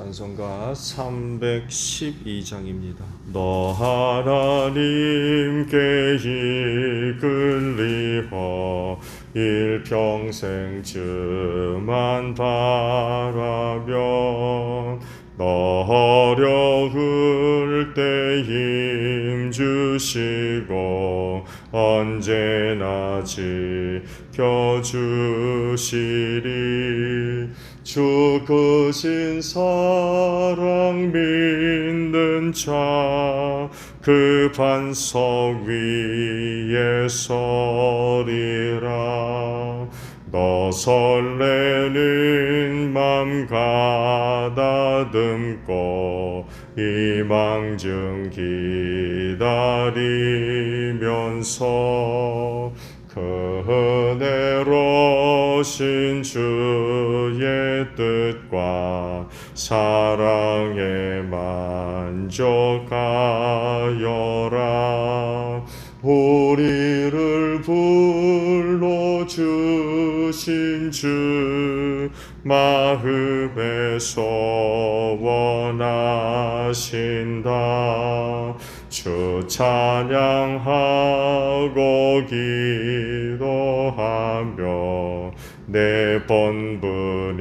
찬송가 312장입니다. 너 하나님께 이끌리어 일평생 주만 바라면 너 어려울 때 힘 주시고 언제나 지켜주시리 주 크신 사랑 믿는 자 그 반석 위에 서리라. 너 설레는 맘 가다듬고 이망중 기다리면서 그 은혜로신 주의 뜻과 사랑에 만족하여라. 우리를 불러주신 주 마음에서 원하신다 주 찬양하고 기도하며 내 본부님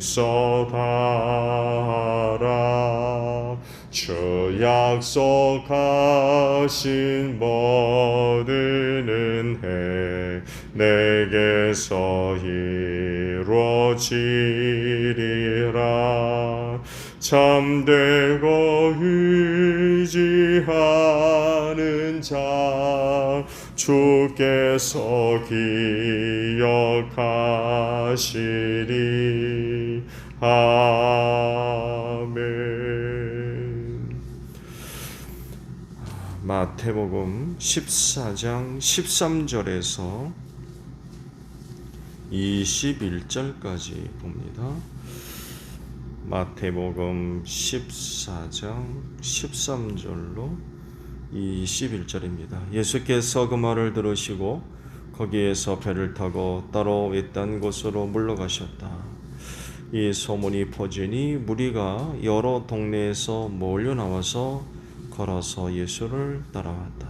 써다라. 주 약속하신 모든 은혜 내게서 이루어지리라. 참되고 주께서 기억하시리 아멘 마태복음 14장 13절에서 21절까지 봅니다. 마태복음 14장 13절로 21절입니다. 예수께서 그 말을 들으시고 거기에서 배를 타고 따로 외딴 곳으로 물러가셨다. 이 소문이 퍼지니 무리가 여러 동네에서 몰려 나와서 걸어서 예수를 따라왔다.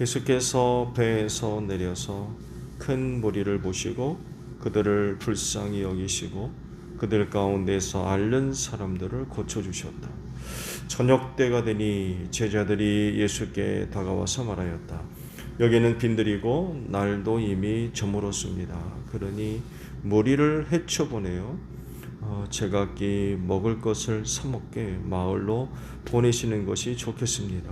예수께서 배에서 내려서 큰 무리를 보시고 그들을 불쌍히 여기시고 그들 가운데서 앓는 사람들을 고쳐주셨다. 저녁 때가 되니 제자들이 예수께 다가와서 말하였다. 여기는 빈들이고 날도 이미 저물었습니다. 그러니 무리를 헤쳐보내요. 어, 제각기 먹을 것을 사먹게 마을로 보내시는 것이 좋겠습니다.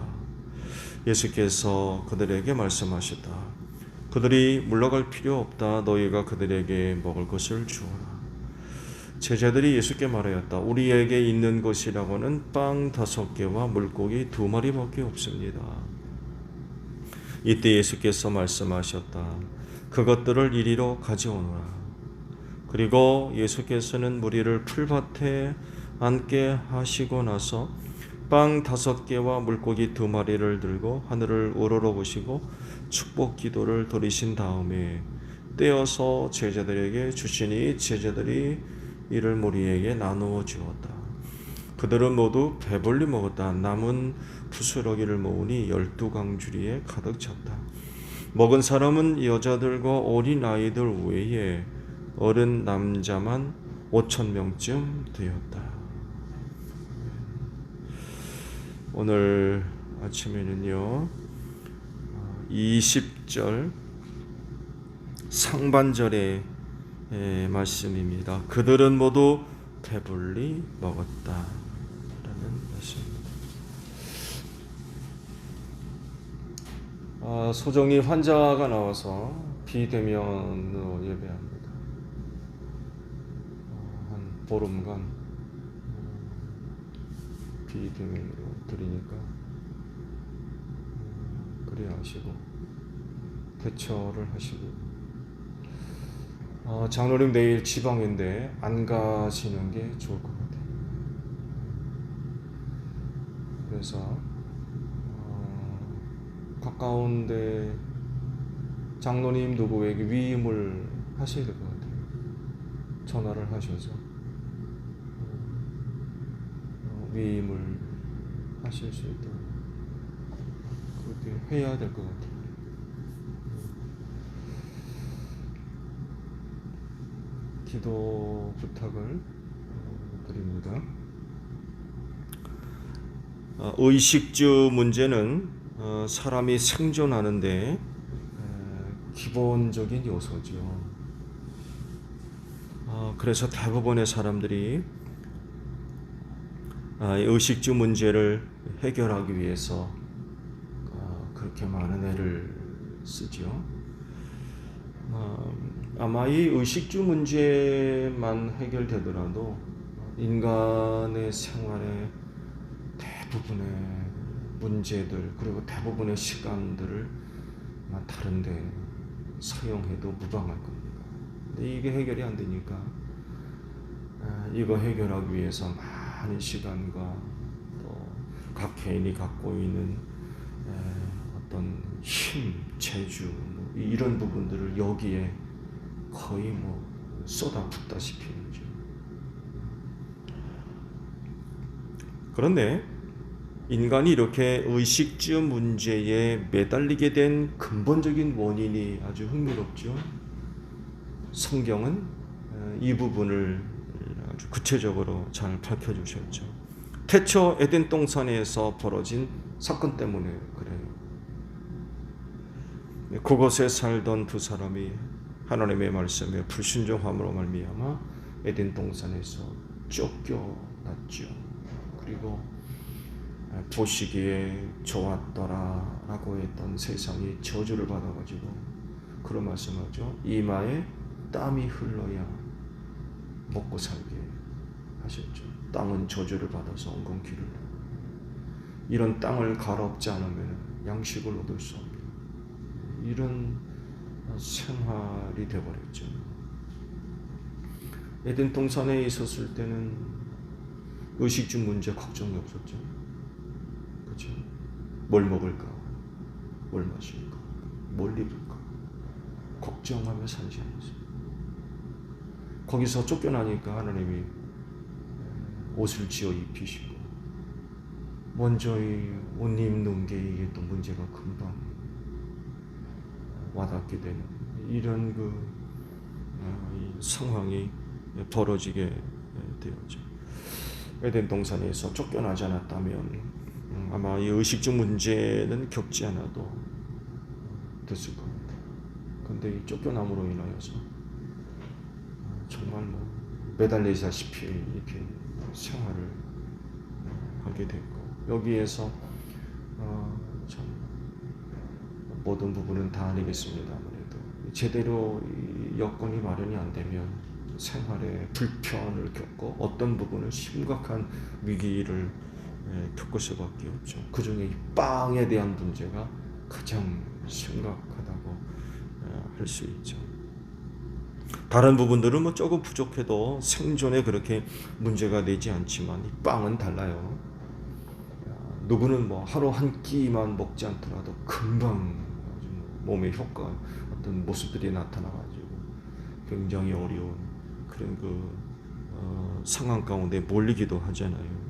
예수께서 그들에게 말씀하셨다. 그들이 물러갈 필요 없다. 너희가 그들에게 먹을 것을 주어라. 제자들이 예수께 말하였다. 우리에게 있는 것이라고는 빵 다섯 개와 물고기 두 마리밖에 없습니다. 이때 예수께서 말씀하셨다. 그것들을 이리로 가져오너라. 그리고 예수께서는 무리를 풀밭에 앉게 하시고 나서 빵 다섯 개와 물고기 두 마리를 들고 하늘을 우러러 보시고 축복 기도를 드리신 다음에 떼어서 제자들에게 주시니 제자들이 이를 무리에게 나누어 주었다. 그들은 모두 배불리 먹었다. 남은 부스러기를 모으니 열두 강주리에 가득 찼다. 먹은 사람은 여자들과 어린 아이들 외에 어른 남자만 5천 명쯤 되었다. 오늘 아침에는요 20절 상반절의 예, 말씀입니다. 그들은 모두 배불리 먹었다. 라는 말씀입니다. 아, 소정이 환자가 나와서 비대면으로 예배합니다. 어, 한 보름간 음, 비대면으로 드리니까 음, 그래 하시고 대처를 하시고 어, 장로님 내일 지방인데 안 가시는 게 좋을 것 같아요. 그래서 어, 가까운데 장로님 누구에게 위임을 하셔야 될 것 같아요. 전화를 하셔서 어, 위임을 하실 수 있도록 그렇게 해야 될 것 같아요. 기도 부탁을 어, 드립니다. 어, 의식주 문제는 어, 사람이 생존하는데 에, 기본적인 요소죠. 어, 그래서 대부분의 사람들이 아, 이 의식주 문제를 해결하기 위해서 어, 그렇게 많은 애를 쓰죠. 어, 아마 이 의식주 문제만 해결되더라도 인간의 생활의 대부분의 문제들 그리고 대부분의 시간들을 다른데 사용해도 무방할 겁니다. 근데 이게 해결이 안 되니까 아, 이거 해결하기 위해서 많은 시간과 또 각 개인이 갖고 있는 에, 어떤 힘, 재주 뭐 이런 부분들을 여기에 거의 뭐 쏟아붓다시피 하죠. 그런데 인간이 이렇게 의식주 문제에 매달리게 된 근본적인 원인이 아주 흥미롭죠. 성경은 어, 이 부분을 아주 구체적으로 잘 밝혀주셨죠. 태초 에덴 동산에서 벌어진 사건 때문에 그래요. 그곳에 살던 두 사람이 하나님의 말씀에 불순종함으로 말미암아 에덴 동산에서 쫓겨났죠. 그리고 보시기에 좋았더라라고 했던 세상이 저주를 받아가지고 그런 말씀하죠. 이마에 땀이 흘러야 먹고 살게 하셨죠. 땅은 저주를 받아서 엉겅퀴를 이런 땅을 갈아엎지 않으면 양식을 얻을 수 없는 이런 생활이 되어버렸죠. 에덴 동산에 있었을 때는 의식주 문제 걱정이 없었죠. 그렇죠? 뭘 먹을까? 뭘 마실까? 뭘 입을까? 걱정하며 살지 않았어요. 거기서 쫓겨나니까 하나님이 옷을 지어 입히시고 먼저 이옷 입는 게 이게 또 문제가 금방 와닿게 되는 이런 그 어, 이 상황이 벌어지게 되었죠. 에덴 동산에서 쫓겨나지 않았다면 음, 아마 이 의식적 문제는 겪지 않아도 됐을 겁니다. 근데 이 쫓겨남으로 인하여서 어, 정말 뭐 매달리다시피 이렇게 생활을 하게 됐고 여기에서 어, 참 모든 부분은 다 아니겠습니다. 아무래도 제대로 여건이 마련이 안 되면 생활에 불편을 겪고 어떤 부분은 심각한 위기를 겪을 수밖에 없죠. 그 중에 이 빵에 대한 문제가 가장 심각하다고 할 수 있죠. 다른 부분들은 뭐 조금 부족해도 생존에 그렇게 문제가 되지 않지만 이 빵은 달라요. 누구는 뭐 하루 한 끼만 먹지 않더라도 금방 몸의 효과 어떤 모습들이 나타나가지고 굉장히 어려운 그런 그 어, 상황 가운데 몰리기도 하잖아요.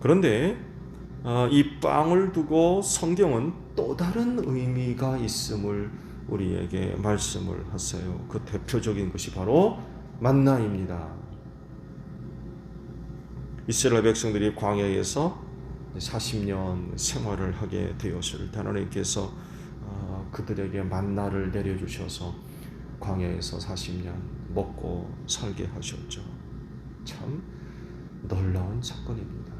그런데 어, 이 빵을 두고 성경은 또 다른 의미가 있음을 우리에게 말씀을 하세요. 그 대표적인 것이 바로 만나입니다. 이스라엘 백성들이 광야에서 40년 생활을 하게 되었을 때 하나님께서 어, 그들에게 만나를 내려주셔서 광야에서 40년 먹고 살게 하셨죠. 참 놀라운 사건입니다.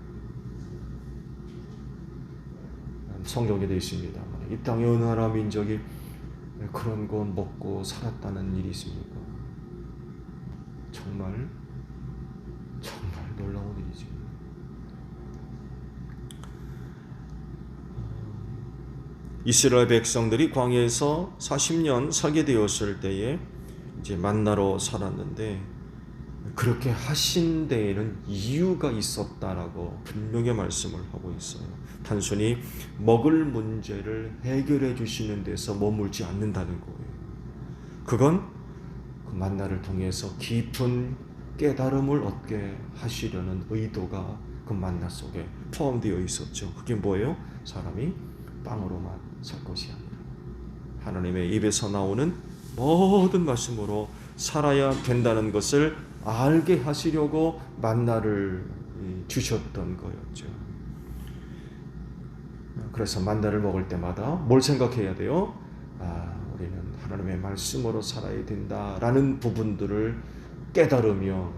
성경에 되어 있습니다. 이 땅에 어느 나라 민족이 그런 거 먹고 살았다는 일이 있습니까? 정말 정말 놀라운 일이죠. 이스라엘 백성들이 광야에서 40년 살게 되었을 때에 이제 만나러 살았는데 그렇게 하신 데에는 이유가 있었다라고 분명히 말씀을 하고 있어요. 단순히 먹을 문제를 해결해 주시는 데서 머물지 않는다는 거예요. 그건 그 만나를 통해서 깊은 깨달음을 얻게 하시려는 의도가 그 만나 속에 포함되어 있었죠. 그게 뭐예요? 사람이 빵으로만 살 것이 아니라 하나님의 입에서 나오는 모든 말씀으로 살아야 된다는 것을 알게 하시려고 만나를 주셨던 거였죠. 그래서 만나를 먹을 때마다 뭘 생각해야 돼요? 아, 우리는 하나님의 말씀으로 살아야 된다라는 부분들을 깨달으며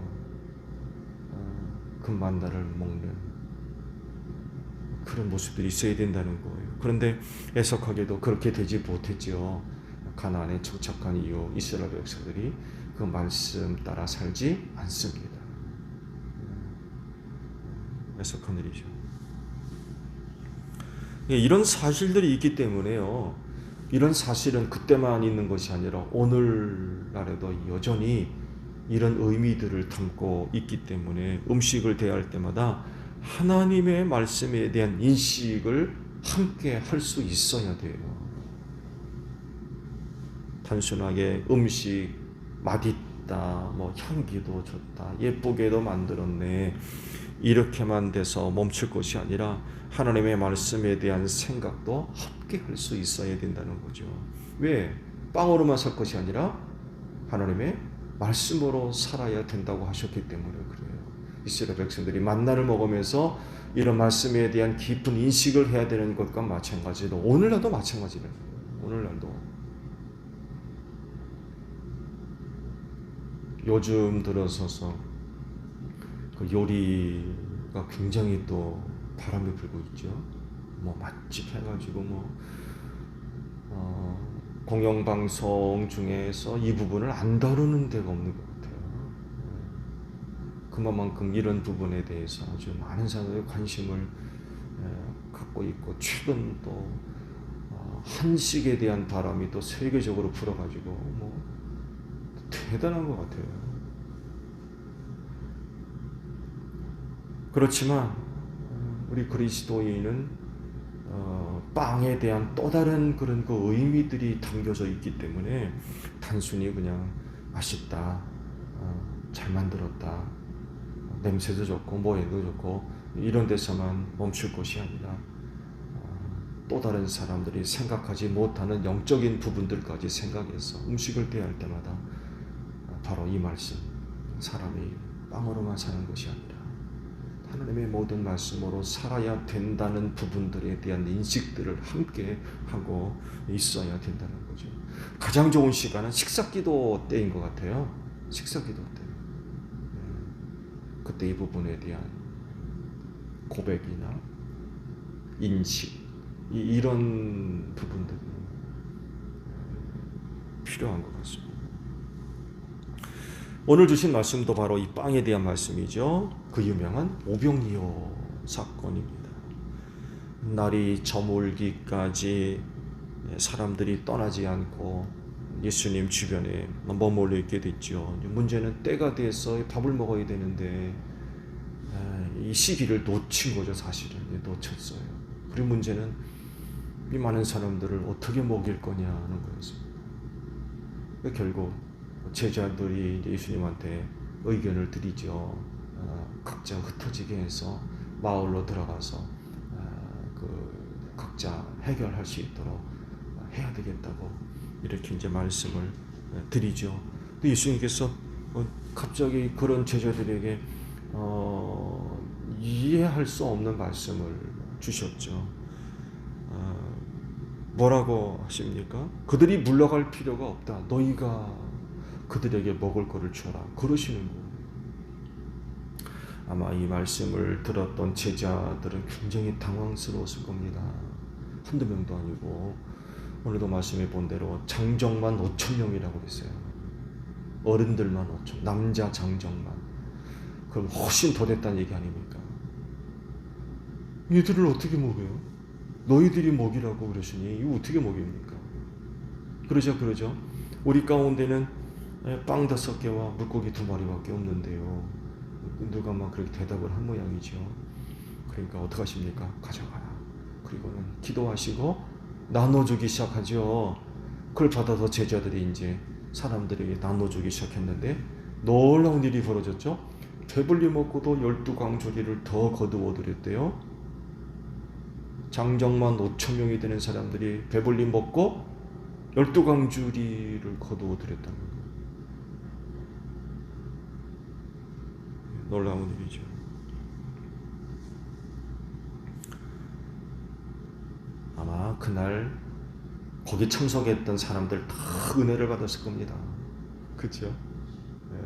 어, 그 만나를 먹는 그런 모습들이 있어야 된다는 거예요. 그런데 애석하게도 그렇게 되지 못했죠. 가나안에 정착한 이후 이스라엘 백성들이 그 말씀 따라 살지 않습니다. 애석한 일이죠. 예, 이런 사실들이 있기 때문에요. 이런 사실은 그때만 있는 것이 아니라 오늘날에도 여전히 이런 의미들을 담고 있기 때문에 음식을 대할 때마다 하나님의 말씀에 대한 인식을 함께 할 수 있어야 돼요. 단순하게 음식 맛있다, 뭐 향기도 좋다, 예쁘게도 만들었네 이렇게만 돼서 멈출 것이 아니라 하나님의 말씀에 대한 생각도 함께 할 수 있어야 된다는 거죠. 왜 빵으로만 살 것이 아니라 하나님의 말씀으로 살아야 된다고 하셨기 때문에 그래요. 이스라엘 백성들이 만나를 먹으면서 이런 말씀에 대한 깊은 인식을 해야 되는 것과 마찬가지로 오늘날도 마찬가지예요. 오늘날도 요즘 들어서서 그 요리가 굉장히 또 바람이 불고 있죠. 뭐 맛집 해가지고 뭐 어, 공영방송 중에서 이 부분을 안 다루는 데가 없는 것 같아요. 그만큼 이런 부분에 대해서 아주 많은 사람들이 관심을 갖고 있고 최근 또 어, 한식에 대한 바람이 또 세계적으로 불어가지고 뭐 대단한 것 같아요. 그렇지만 우리 그리스도인은 어, 빵에 대한 또 다른 그런 그 의미들이 담겨져 있기 때문에 단순히 그냥 맛있다, 어, 잘 만들었다, 냄새도 좋고 모양도 좋고 이런 데서만 멈출 것이 아니라 어, 또 다른 사람들이 생각하지 못하는 영적인 부분들까지 생각해서 음식을 대할 때마다 바로 이 말씀 사람이 빵으로만 사는 것이 아니라 하나님의 모든 말씀으로 살아야 된다는 부분들에 대한 인식들을 함께 하고 있어야 된다는 거죠. 가장 좋은 시간은 식사기도 때인 것 같아요. 식사기도 때. 그때 이 부분에 대한 고백이나 인식 이 런 부분들이 필요한 것 같습니다. 오늘 주신 말씀도 바로 이 빵에 대한 말씀이죠. 그 유명한 오병이어 사건입니다. 날이 저물기까지 사람들이 떠나지 않고 예수님 주변에 머물러 있게 됐죠. 문제는 때가 돼서 밥을 먹어야 되는데 이 시기를 놓친 거죠, 사실은. 놓쳤어요. 그리고 문제는 이 많은 사람들을 어떻게 먹일 거냐는 거였습니다. 결국 제자들이 예수님한테 의견을 드리죠. 어, 각자 흩어지게 해서 마을로 들어가서 아, 그 각자 해결할 수 있도록 해야 되겠다고 이렇게 이제 말씀을 드리죠. 근데 예수님께서 어, 갑자기 그런 제자들에게 어, 이해할 수 없는 말씀을 주셨죠. 어, 뭐라고 하십니까? 그들이 물러갈 필요가 없다. 너희가 그들에게 먹을 것을 주라. 그러시는 거예요. 아마 이 말씀을 들었던 제자들은 굉장히 당황스러웠을 겁니다. 한두 명도 아니고 오늘도 말씀해 본 대로 장정만 5천 명이라고 했어요. 어른들만 5천, 남자 장정만. 그럼 훨씬 더 됐다는 얘기 아닙니까? 얘들을 어떻게 먹여요? 너희들이 먹이라고 그러시니 이거 어떻게 먹입니까? 그러죠, 그러죠. 우리 가운데는 빵 다섯 개와 물고기 두 마리밖에 없는데요. 누가 막 그렇게 대답을 한 모양이죠. 그러니까 어떻게 하십니까? 가져가라. 그리고는 기도하시고 나눠주기 시작하죠. 그걸 받아서 제자들이 이제 사람들에게 나눠주기 시작했는데 놀라운 일이 벌어졌죠. 배불리 먹고도 열두 광주리를 더 거두어 드렸대요. 장정만 5천 명이 되는 사람들이 배불리 먹고 열두 광주리를 거두어 드렸다는 거예요. 놀라운 일이죠. 아마 그날 거기 참석했던 사람들 다 은혜를 받았을 겁니다. 그죠? 네.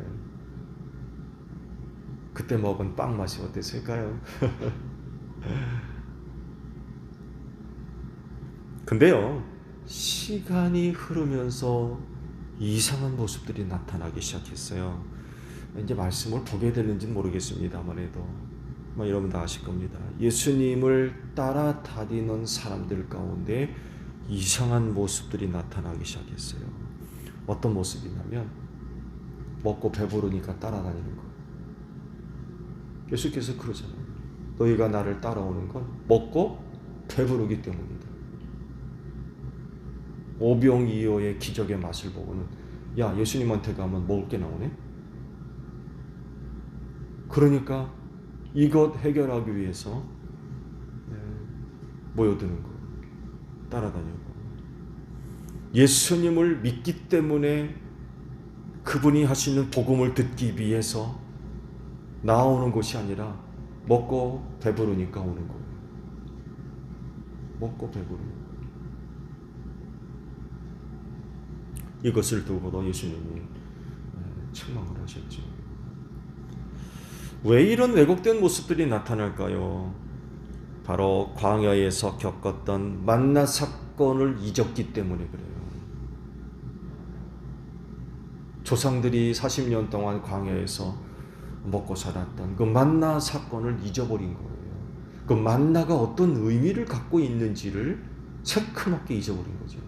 그때 먹은 빵 맛이 어땠을까요? 근데요, 시간이 흐르면서 이상한 모습들이 나타나기 시작했어요. 이제 말씀을 보게 되는지는 모르겠습니다만 해도 뭐 여러분 다 아실 겁니다. 예수님을 따라 다니는 사람들 가운데 이상한 모습들이 나타나기 시작했어요. 어떤 모습이냐면 먹고 배부르니까 따라다니는 거. 예수께서 그러잖아요. 너희가 나를 따라오는 건 먹고 배부르기 때문이다. 오병이어의 기적의 맛을 보고는 야 예수님한테 가면 먹을 게 나오네. 그러니까 이것 해결하기 위해서 네, 모여드는 거, 따라다니고 예수님을 믿기 때문에 그분이 하시는 복음을 듣기 위해서 나오는 것이 아니라 먹고 배부르니까 오는 거예요. 먹고 배부르는 거. 이것을 두고도 예수님이 책망을 하셨죠. 왜 이런 왜곡된 모습들이 나타날까요? 바로 광야에서 겪었던 만나 사건을 잊었기 때문에 그래요. 조상들이 40년 동안 광야에서 먹고 살았던 그 만나 사건을 잊어버린 거예요. 그 만나가 어떤 의미를 갖고 있는지를 새크맣게 잊어버린 거죠.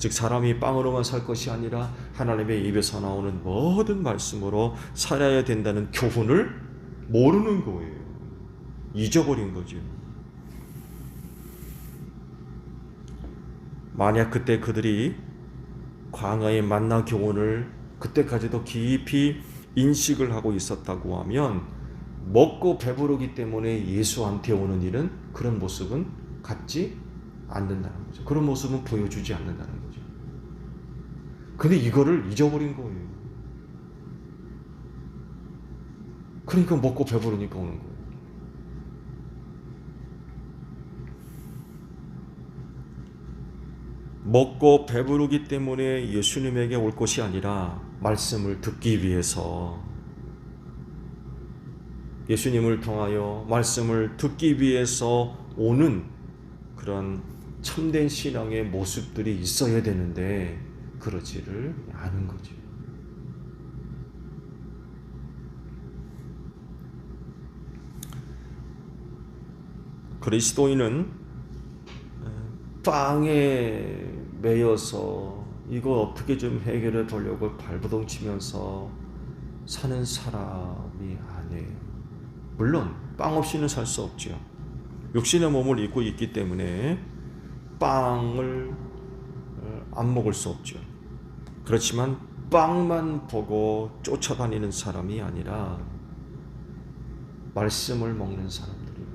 즉 사람이 빵으로만 살 것이 아니라 하나님의 입에서 나오는 모든 말씀으로 살아야 된다는 교훈을 모르는 거예요. 잊어버린 거죠. 만약 그때 그들이 광야의 만나 교훈을 그때까지도 깊이 인식을 하고 있었다고 하면 먹고 배부르기 때문에 예수한테 오는 일은 그런 모습은 갖지 않는다는 거죠. 그런 모습은 보여주지 않는다는 거죠. 근데 이거를 잊어버린 거예요. 그러니까 먹고 배부르니까 오는 거예요. 먹고 배부르기 때문에 예수님에게 올 것이 아니라 말씀을 듣기 위해서 예수님을 통하여 말씀을 듣기 위해서 오는 그런 참된 신앙의 모습들이 있어야 되는데 그러지를 않은 거죠. 그리스도인은 빵에 매여서 이거 어떻게 좀 해결해 보려고 발버둥 치면서 사는 사람이 아니에요. 물론 빵 없이는 살 수 없죠. 육신의 몸을 입고 있기 때문에 빵을 안 먹을 수 없죠. 그렇지만 빵만 보고 쫓아다니는 사람이 아니라 말씀을 먹는 사람들이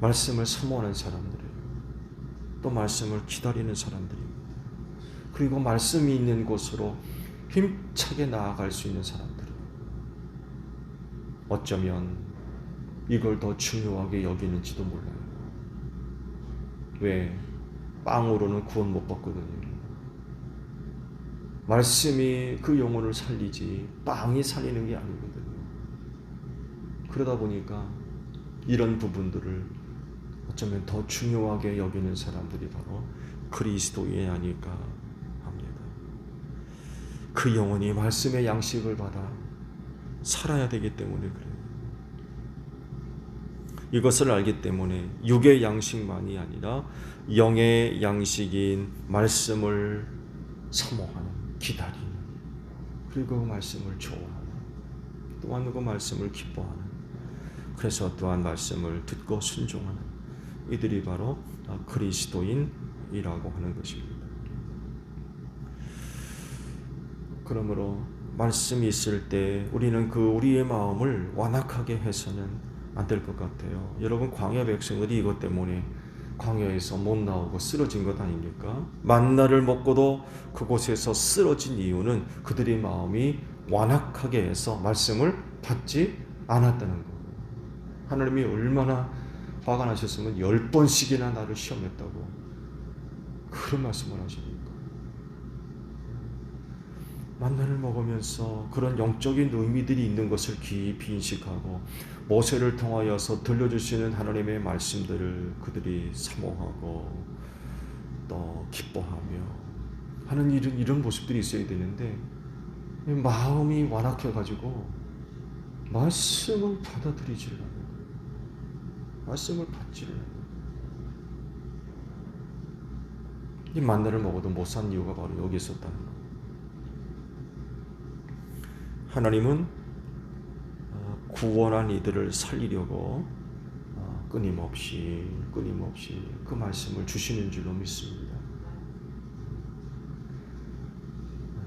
말씀을 사모하는 사람들이 또 말씀을 기다리는 사람들이 그리고 말씀이 있는 곳으로 힘차게 나아갈 수 있는 사람들이 어쩌면 이걸 더 중요하게 여기는지도 몰라요. 왜? 빵으로는 구원 못 받거든요. 말씀이 그 영혼을 살리지 빵이 살리는 게 아니거든요. 그러다 보니까 이런 부분들을 어쩌면 더 중요하게 여기는 사람들이 바로 그리스도인이 아닐까 합니다. 그 영혼이 말씀의 양식을 받아 살아야 되기 때문에 그래요. 이것을 알기 때문에 육의 양식만이 아니라 영의 양식인 말씀을 사모하는, 기다리는, 그리고 그 말씀을 좋아하는, 또한 그 말씀을 기뻐하는, 그래서 또한 말씀을 듣고 순종하는 이들이 바로 그리스도인이라고 하는 것입니다. 그러므로 말씀이 있을 때 우리는 그 우리의 마음을 완악하게 해서는 안 될 것 같아요. 여러분 광야 백성들이 이것 때문에 광야에서 못 나오고 쓰러진 것 아닙니까? 만나를 먹고도 그곳에서 쓰러진 이유는 그들의 마음이 완악하게 해서 말씀을 받지 않았다는 거예요. 하나님이 얼마나 화가 나셨으면 열 번씩이나 나를 시험했다고 그런 말씀을 하십니까? 만나를 먹으면서 그런 영적인 의미들이 있는 것을 깊이 인식하고 모세를 통하여서 들려주시는 하나님의 말씀들을 그들이 사모하고 또 기뻐하며 하는 이런, 이런 모습들이 있어야 되는데 마음이 완악해가지고 말씀을 받아들이질 않아요. 말씀을 받지를 않아요. 이 만나를 먹어도 못 산 이유가 바로 여기 있었다는 거예요. 하나님은 어, 구원한 이들을 살리려고 어, 끊임없이 끊임없이 그 말씀을 주시는 줄로 믿습니다.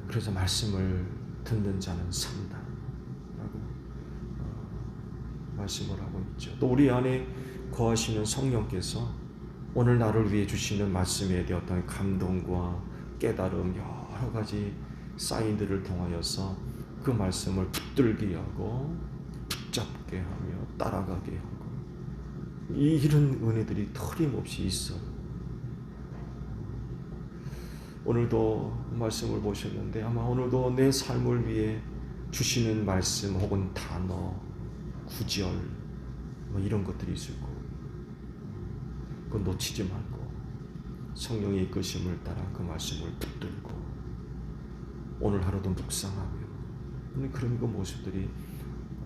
그래서 말씀을 듣는 자는 산다 라고 어, 말씀을 하고 있죠. 또 우리 안에 거하시는 성령께서 오늘 나를 위해 주시는 말씀에 대한 감동과 깨달음 여러 가지 사인들을 통하여서 그 말씀을 붙들게 하고 붙잡게 하며 따라가게 하고 이런 은혜들이 틀림없이 있어. 오늘도 말씀을 보셨는데 아마 오늘도 내 삶을 위해 주시는 말씀 혹은 단어, 구절 뭐 이런 것들이 있을 거고 그건 놓치지 말고 성령의 이끄심을 따라 그 말씀을 붙들고 오늘 하루도 묵상하며 그런 그 모습들이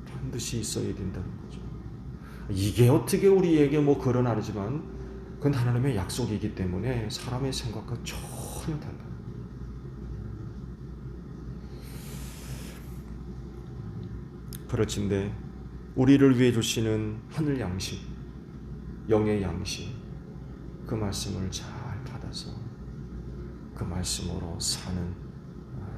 반드시 있어야 된다는 거죠. 이게 어떻게 우리에게 뭐 그런 하지만 그건 하나님의 약속이기 때문에 사람의 생각과 전혀 달라요. 그렇진데 우리를 위해 주시는 하늘 양식, 영의 양식, 그 말씀을 잘 받아서 그 말씀으로 사는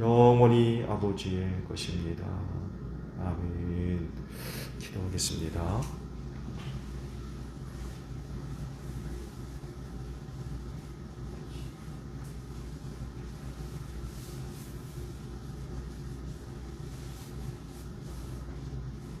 영원히 아버지의 것입니다. 아멘. 기도하겠습니다.